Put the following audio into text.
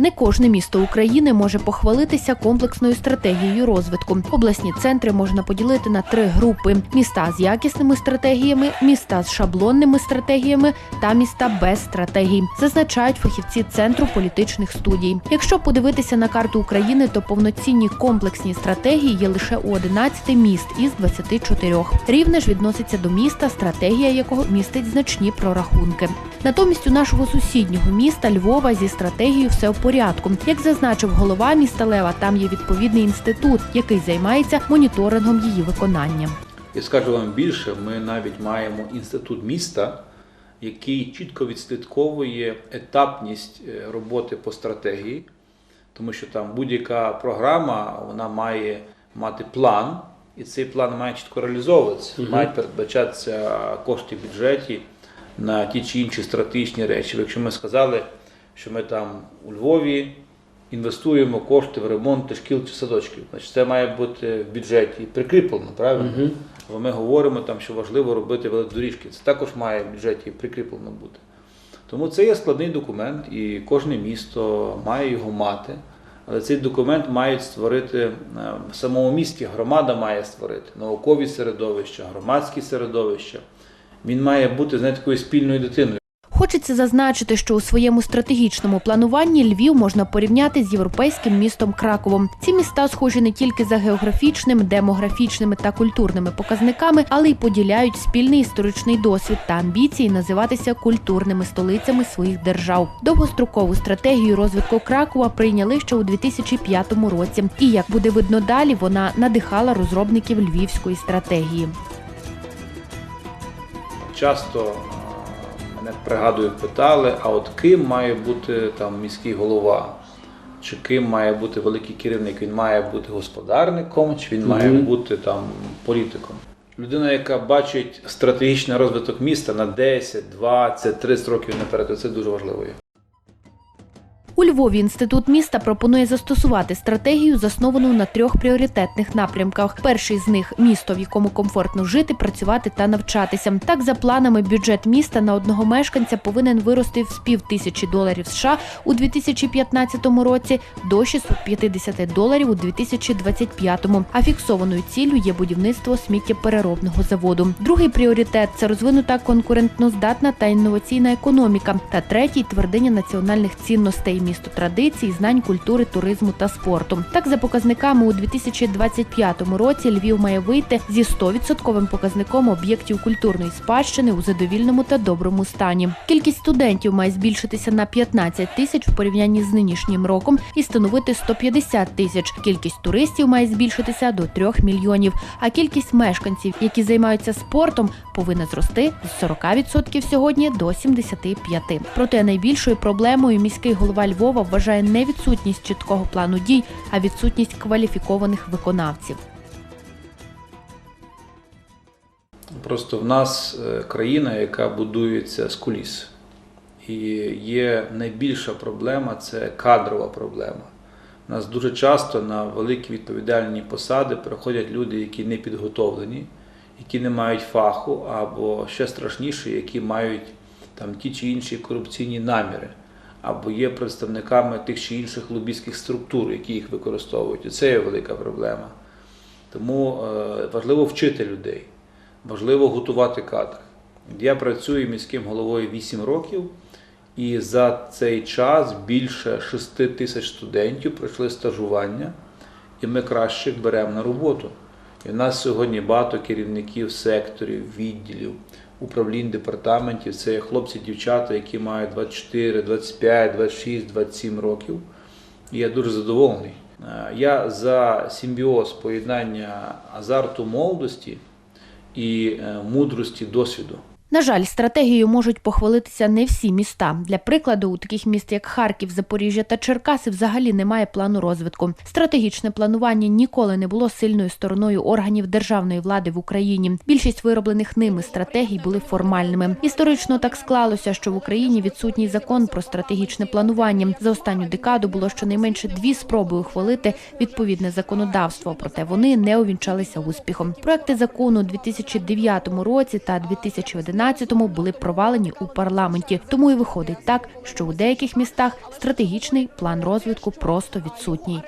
Не кожне місто України може похвалитися комплексною стратегією розвитку. Обласні центри можна поділити на три групи: міста з якісними стратегіями, міста з шаблонними стратегіями та міста без стратегій, зазначають фахівці центру політичних студій. Якщо подивитися на карту України, то повноцінні комплексні стратегії є лише у 11 міст із 24. Рівне ж відноситься до міста, стратегія якого містить значні прорахунки. Натомість у нашого сусіднього міста Львова зі стратегією все порядку. Як зазначив голова міста Лева, там є відповідний інститут, який займається моніторингом її виконання. І скажу вам більше, ми навіть маємо інститут міста, який чітко відслідковує етапність е, роботи по стратегії, тому що там будь-яка програма вона має мати план, і цей план має чітко реалізовуватися. Мають передбачатися кошти в бюджеті на ті чи інші стратегічні речі. Якщо ми сказали, що ми там у Львові інвестуємо кошти в ремонт шкіл чи садочків, значить це має бути в бюджеті прикріплено, правильно? Бо ми говоримо там, що важливо робити велодоріжки. Це також має в бюджеті прикріплено бути. Тому це є складний документ, і кожне місто має його мати. Але цей документ мають створити е, в самому місті, громада має створити наукові середовища, громадські середовища. Він має бути знаєте, такою спільною дитиною. Хочеться зазначити, що у своєму стратегічному плануванні Львів можна порівняти з європейським містом Краковом. Ці міста схожі не тільки за географічними, демографічними та культурними показниками, але й поділяють спільний історичний досвід та амбіції називатися культурними столицями своїх держав. Довгострокову стратегію розвитку Кракова прийняли ще у 2005 році. І як буде видно далі, вона надихала розробників львівської стратегії. Часто мене пригадую, питали, а от ким має бути там міський голова? Чи ким має бути великий керівник? Він має бути господарником, чи він має бути там політиком? Людина, яка бачить стратегічний розвиток міста на 10, 20, 30 років наперед, це дуже важливо. У Львові інститут міста пропонує застосувати стратегію, засновану на трьох пріоритетних напрямках. Перший з них місто, в якому комфортно жити, працювати та навчатися. Так, за планами, бюджет міста на одного мешканця повинен вирости з пів тисячі доларів США у 2015 році до 650 доларів у 2025. А фіксованою ціллю є будівництво сміттєпереробного заводу. Другий пріоритет це розвинута конкурентноздатна та інноваційна економіка. Та третій твердиня національних цінностей місто традицій, знань, культури, туризму та спорту. Так, за показниками у 2025 році Львів має вийти зі 100% показником об'єктів культурної спадщини у задовільному та доброму стані. Кількість студентів має збільшитися на 15 тисяч в порівнянні з нинішнім роком і становити 150 тисяч. Кількість туристів має збільшитися до 3 мільйонів. А кількість мешканців, які займаються спортом, повинна зрости з 40% сьогодні до 75%. Проте найбільшою проблемою міський голова Львова вважає не відсутність чіткого плану дій, а відсутність кваліфікованих виконавців. Просто в нас е, країна, яка будується з куліс. І є найбільша проблема це кадрова проблема. У нас дуже часто на великі відповідальні посади приходять люди, які не підготовлені, які не мають фаху, або ще страшніше, які мають там ті чи інші корупційні наміри, або є представниками тих чи інших лобістських структур, які їх використовують. І це є велика проблема. Тому е, важливо вчити людей, важливо готувати кадри. Я працюю міським головою 8 років, і за цей час більше 6 тисяч студентів пройшли стажування, і ми кращих беремо на роботу. І в нас сьогодні багато керівників секторів, відділів, управлінь департаментів. Це хлопці, дівчата, які мають 24, 25, 26, 27 років. І я дуже задоволений. Е, Я за симбіоз поєднання азарту молодості і е, мудрості досвіду. На жаль, стратегією можуть похвалитися не всі міста. Для прикладу, у таких міст, як Харків, Запоріжжя та Черкаси, взагалі немає плану розвитку. Стратегічне планування ніколи не було сильною стороною органів державної влади в Україні. Більшість вироблених ними стратегій були формальними. Історично так склалося, що в Україні відсутній закон про стратегічне планування. За останню декаду було щонайменше дві спроби ухвалити відповідне законодавство, проте вони не увінчалися успіхом. Проекти закону у 2009 році та 2011 2015-му були провалені у парламенті. Тому і виходить так, що у деяких містах стратегічний план розвитку просто відсутній.